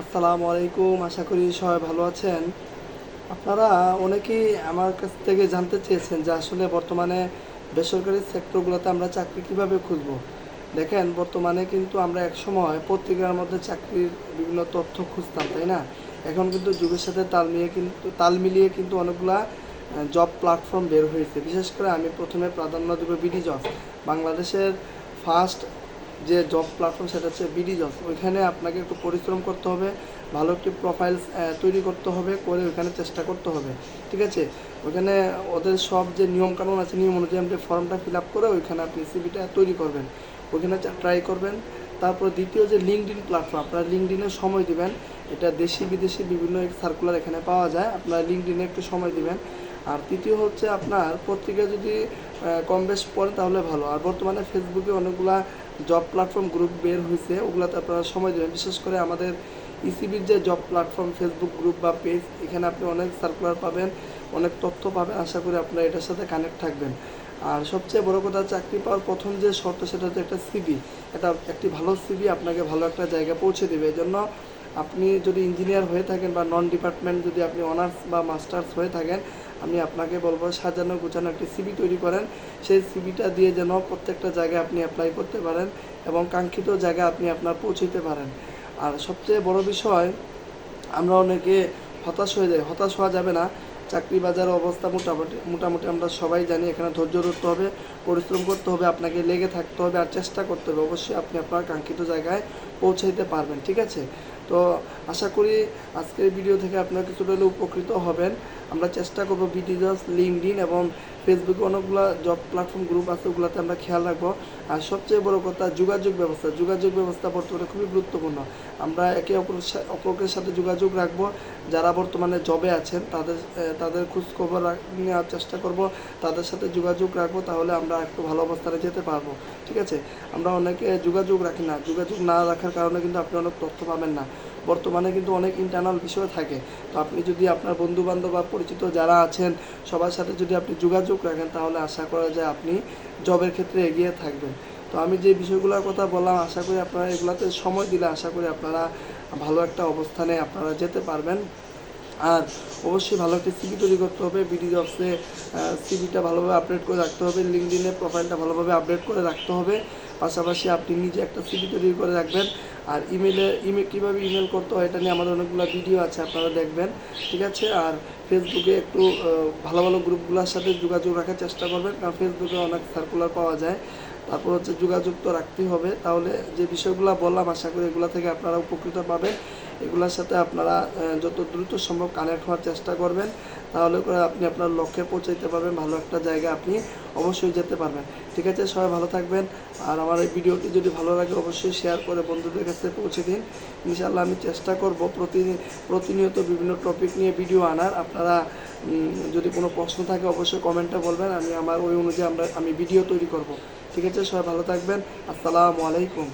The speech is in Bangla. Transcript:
আসসালামু আলাইকুম, আশা করি সবাই ভালো আছেন। আপনারা অনেকেই আমার কাছ থেকে জানতে চেয়েছেন যে আসলে বর্তমানে বেসরকারি সেক্টরগুলোতে আমরা চাকরি কীভাবে খুঁজব। দেখেন, বর্তমানে কিন্তু আমরা এক সময় পত্রিকার মধ্যে চাকরির বিভিন্ন তথ্য খুঁজতাম, তাই না? এখন কিন্তু যুগের সাথে তাল মিলিয়ে কিন্তু, তাল মিলিয়ে কিন্তু অনেকগুলা জব প্ল্যাটফর্ম বের হয়েছে। বিশেষ করে আমি প্রথমে প্রাধান্য দেবো বিডি জব বাংলাদেশের ফার্স্ট যে জব প্ল্যাটফর্ম সেটা হচ্ছে বিডি জব ওইখানে আপনাকে একটু পরিশ্রম করতে হবে, ভালো একটি প্রোফাইল তৈরি করতে হবে, করে ওইখানে চেষ্টা করতে হবে, ঠিক আছে? ওইখানে ওদের সব যে নিয়মকানুন আছে, নিয়ম অনুযায়ী আপনি ফর্মটা ফিল আপ করে ওইখানে আপনি সিভিটা তৈরি করবেন, ওইখানে ট্রাই করবেন। তারপর দ্বিতীয় যে লিঙ্কড ইন প্ল্যাটফর্ম আপনারা লিঙ্কড ইনে সময় দিবেন, এটা দেশি বিদেশি বিভিন্ন সার্কুলার এখানে পাওয়া যায়, আপনারা লিঙ্কড ইনে একটু সময় দিবেন। আর তৃতীয় হচ্ছে আপনার পত্রিকা যদি কম বেশ পড়েন তাহলে ভালো, আর বর্তমানে ফেসবুকে অনেকগুলা জব প্ল্যাটফর্ম গ্রুপ বের হয়েছে, ওগুলোতে আপনারা সময় দেবেন। বিশেষ করে আমাদের ইসিবির যে জব প্ল্যাটফর্ম ফেসবুক গ্রুপ বা পেজ এখানে আপনি অনেক সার্কুলার পাবেন, অনেক তথ্য পাবেন। আশা করি আপনারা এটার সাথে কানেক্ট থাকবেন। আর সবচেয়ে বড় কথা, চাকরি পাওয়ার প্রথম যে শর্ত, সেটা হচ্ছে একটা সিবি এটা একটি ভালো সিবি আপনাকে ভালো একটা জায়গায় পৌঁছে দেবে। এই জন্য আপনি যদি ইঞ্জিনিয়ার হয়ে থাকেন বা নন ডিপার্টমেন্ট যদি আপনি অনার্স বা মাস্টার্স হয়ে থাকেন, আমি আপনাকে বলব সাজানো গুছানো একটি সিবি তৈরি করেন। সেই সিবিটা দিয়ে যেন প্রত্যেকটা জায়গায় আপনি অ্যাপ্লাই করতে পারেন এবং কাঙ্ক্ষিত জায়গায় আপনি আপনার পৌঁছতে পারেন। আর সবচেয়ে বড় বিষয়, আমরা অনেকে হতাশ হয়ে যাই। হতাশ হওয়া যাবে না। চাকরি বাজার অবস্থা মোটামুটি মোটামুটি আমরা সবাই জানি এখানে ধৈর্য ধরতে হবে, পরিশ্রম করতে হবে, আপনাকে লেগে থাকতে হবে আর চেষ্টা করতে হবে। অবশ্যই আপনি আপনার কাঙ্ক্ষিত জায়গায় পৌঁছাইতে পারবেন, ঠিক আছে? তো আশা করি আজকের ভিডিও থেকে আপনারা কিছুটা হলেও উপকৃত হবেন। আমরা চেষ্টা করব বিডিজস লিঙ্কডিন এবং ফেসবুকে অনেকগুলো জব প্ল্যাটফর্ম গ্রুপ আছে, ওগুলোতে আমরা খেয়াল রাখব। আর সবচেয়ে বড় কথা, যোগাযোগ ব্যবস্থা। যোগাযোগ ব্যবস্থা বর্তমানে খুবই গুরুত্বপূর্ণ। আমরা একে অপরের সা- অপরের সাথে যোগাযোগ রাখব। যারা বর্তমানে জবে আছেন, তাদের তাদের খোঁজখবর নেওয়ার চেষ্টা করব। তাদের সাথে যোগাযোগ রাখব, তাহলে আমরা একটু ভালো অবস্থানে যেতে পারব। ঠিক আছে? আমরা অনেকে যোগাযোগ রাখি না। যোগাযোগ না রাখার কারণে কিন্তু আপনি অনেক তথ্য পাবেন না। বর্তমানে কিন্তু অনেক ইন্টারনাল বিষয় থাকে। তো আপনি যদি আপনার বন্ধু বান্ধব বা পরিচিত যারা আছেন, সবার সাথে যদি আপনি যোগাযোগ রাখেন, তাহলে আশা করা যায় আপনি জবের ক্ষেত্রে এগিয়ে থাকবেন। তো আমি যে বিষয়গুলোর কথা বললাম, আশা করি আপনারা এগুলাতে সময় দিলে আশা করি আপনারা ভালো একটা অবস্থানে আপনারা যেতে পারবেন। আর অবশ্যই ভালো একটা সিভি তৈরি করতে হবে বিডি জবসে সিভিটা ভালোভাবে আপডেট করে রাখতে হবে লিঙ্কডিনে প্রোফাইলটা ভালোভাবে আপডেট করে রাখতে হবে। পাশাপাশি আপনি নিজে একটা সিভি তৈরি করে রাখবেন। আর ইমেলে ইমেল কীভাবে ইমেল করতে হয় এটা নিয়ে আমাদের অনেকগুলো ভিডিও আছে, আপনারা দেখবেন, ঠিক আছে? আর ফেসবুকে একটু ভালো ভালো গ্রুপগুলোর সাথে যোগাযোগ রাখার চেষ্টা করবেন, কারণ ফেসবুকে অনেক সার্কুলার পাওয়া যায়। তারপর হচ্ছে যোগাযোগ তো রাখতেই হবে। তাহলে যে বিষয়গুলো বললাম, আশা করি এগুলো থেকে আপনারা উপকৃত পাবেন। এগুলোর সাথে আপনারা যত দ্রুত সম্ভব কানেক্ট হওয়ার চেষ্টা করবেন, তাহলে করে আপনি আপনার লক্ষ্যে পৌঁছাইতে পারবেন, ভালো একটা জায়গায় আপনি অবশ্যই যেতে পারবেন। ঠিক আছে, সবাই ভালো থাকবেন, আর আমার এই ভিডিওটি যদি ভালো লাগে, অবশ্যই শেয়ার করে বন্ধুদের কাছে পৌঁছে দিন। ইনশাআল্লাহ আমি চেষ্টা করব প্রতি, প্রতিনিয়ত বিভিন্ন টপিক নিয়ে ভিডিও আনার। আপনারা যদি কোনো প্রশ্ন থাকে, অবশ্যই কমেন্টে বলবেন। আমি আমার ওই অনুযায়ী আমরা, আমি ভিডিও তৈরি করব। ঠিক আছে, সবাই ভালো থাকবেন। আসসালামু আলাইকুম।